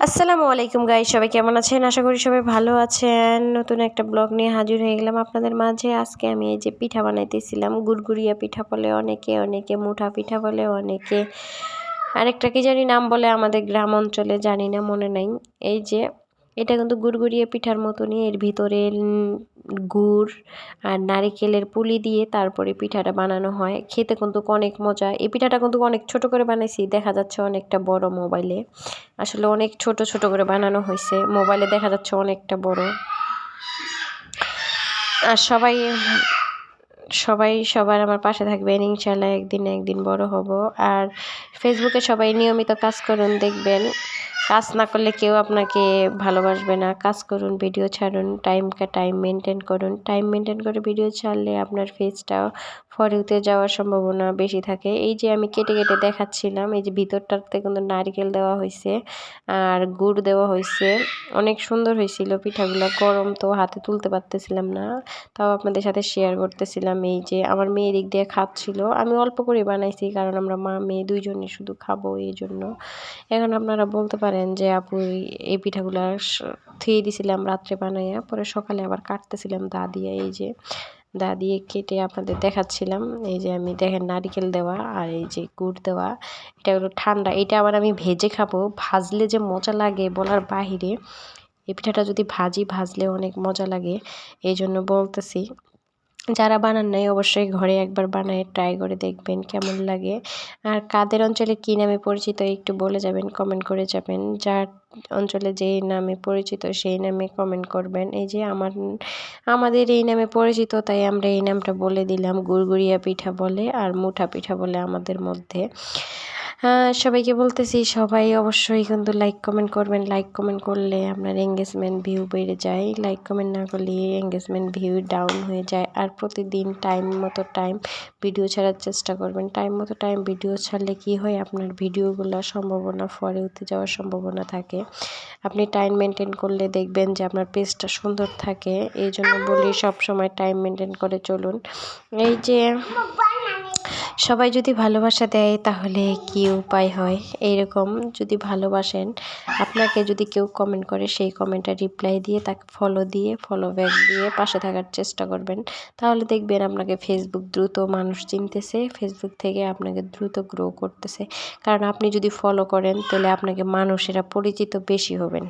আসসালামু আলাইকুম গাই সবাই কেমন আছেন? আশা করি সবাই ভালো আছেন। নতুন একটা ব্লগ নিয়ে হাজির হয়ে গেলাম আপনাদের মাঝে। আজকে আমি এই যে পিঠা বানাইতেছিলাম, গুড়গুড়িয়া পিঠা বলে অনেকে অনেকে মুঠা পিঠা বলে, অনেকে আরেকটা কি জানি নাম বলে আমাদের গ্রাম অঞ্চলে জানি না, মনে নাই। এই যে এটা কিন্তু গুড়গুড়িয়ে পিঠার মতনই, এর ভিতরে গুড় আর নারিকেলের পুলি দিয়ে তারপরে পিঠাটা বানানো হয়। খেতে কিন্তু অনেক মজা। এই পিঠাটা কিন্তু অনেক ছোট করে বানাইছি, দেখা যাচ্ছে অনেকটা বড় মোবাইলে। আসলে অনেক ছোট ছোট করে বানানো হয়েছে মোবাইলে দেখা যাচ্ছে অনেকটা বড়। আর সবাই সবাই সবার আমার পাশে থাকবেন ইনশাল্লাহ একদিন একদিন বড় হব। আর ফেসবুকে সবাই নিয়মিত কাজ করুন, দেখবেন। কাজ না করলে কেউ আপনাকে ভালোবাসবে না। কাজ করুন ভিডিও ছাড়ুন টাইমকে টাইম মেনটেন করুন। টাইম মেনটেন করে ভিডিও ছাড়লে আপনার ফেসটাও ফরেউতে যাওয়ার সম্ভাবনা বেশি থাকে। এই যে আমি কেটে কেটে দেখাচ্ছিলাম, এই যে ভিতরটাতে কিন্তু নারকেল দেওয়া হয়েছে আর গুড় দেওয়া হয়েছে অনেক সুন্দর হয়েছিল পিঠাগুলো, গরম তো হাতে তুলতে পারতেছিলাম না। তাও আপনাদের সাথে শেয়ার করতেছিলাম এই যে আমার মেয়ে দিক দিয়ে খাচ্ছিল আমি অল্প করে বানাইছি কারণ আমরা মা, মেয়ে দুইজনে শুধু খাব এই জন্য। এখন আপনারা বলতে পারেন যে, আপু, এই পিঠাগুলো থুয়ে দিছিলাম রাত্রে বানাইয়া, পরে সকালে আবার কাটতেছিলাম দা দিয়ে, এই যে দা দিয়ে কেটে আপনাদের দেখাচ্ছিলাম। এই যে আমি দেখেন নারিকেল দেওয়া আর এই যে গুড় দেওয়া, এটা হলো ঠান্ডা। এটা আবার আমি ভেজে খাব। ভাজলে যে মজা লাগে বলার বাহিরে, এই পিঠাটা যদি ভাজি ভাজলে অনেক মজা লাগে। এই জন্য বলতেছি যারা বানান নাই অবশ্যই ঘরে একবার বানায় ট্রাই করে দেখবেন কেমন লাগে। আর কাদের অঞ্চলে কী নামে পরিচিত একটু বলে যাবেন কমেন্ট করে যাবেন। যার অঞ্চলে যেই নামে পরিচিত সেই নামে কমেন্ট করবেন। এই যে আমার, আমাদের এই নামে পরিচিত, তাই আমরা এই নামটা বলে দিলাম। গুড়গুড়িয়া পিঠা বলে আর মুঠা পিঠা বলে আমাদের মধ্যে। হ্যাঁ, সবাইকে বলতেছি সবাই অবশ্যই কিন্তু লাইক কমেন্ট করবেন। লাইক কমেন্ট করলে আপনার এঙ্গেজমেন্ট ভিউ বেড়ে যায়। লাইক কমেন্ট না করলে এঙ্গেজমেন্ট ভিউ ডাউন হয়ে যায়। আর প্রতিদিন টাইম মতো টাইম ভিডিও ছাড়ার চেষ্টা করবেন। টাইম মতো টাইম ভিডিও ছাড়লে কি হয়? আপনার ভিডিওগুলো সম্ভাবনা ফরে উঠতে যাওয়ার সম্ভাবনা থাকে। আপনি টাইম মেনটেন করলে দেখবেন যে আপনার পেজটা সুন্দর থাকে। এই জন্য বলি সবসময় টাইম মেনটেন করে চলুন। এই যে সবাই যদি ভালোবাসা দেয়, তাহলে কি উপায় হয়? এইরকম যদি ভালোবাসেন, আপনাকে যদি কেউ কমেন্ট করে, সেই কমেন্টটা রিপ্লাই দিয়ে, তাকে ফলো দিয়ে ফলো ব্যাক দিয়ে পাশে থাকার চেষ্টা করবেন। তাহলে দেখবেন আপনাকে ফেসবুক দ্রুত মানুষ চিনতেছে ফেসবুক থেকে আপনাকে দ্রুত গ্রো করতেছে। কারণ আপনি যদি ফলো করেন, তাহলে আপনাকে মানুষেরা পরিচিত বেশি হবেন।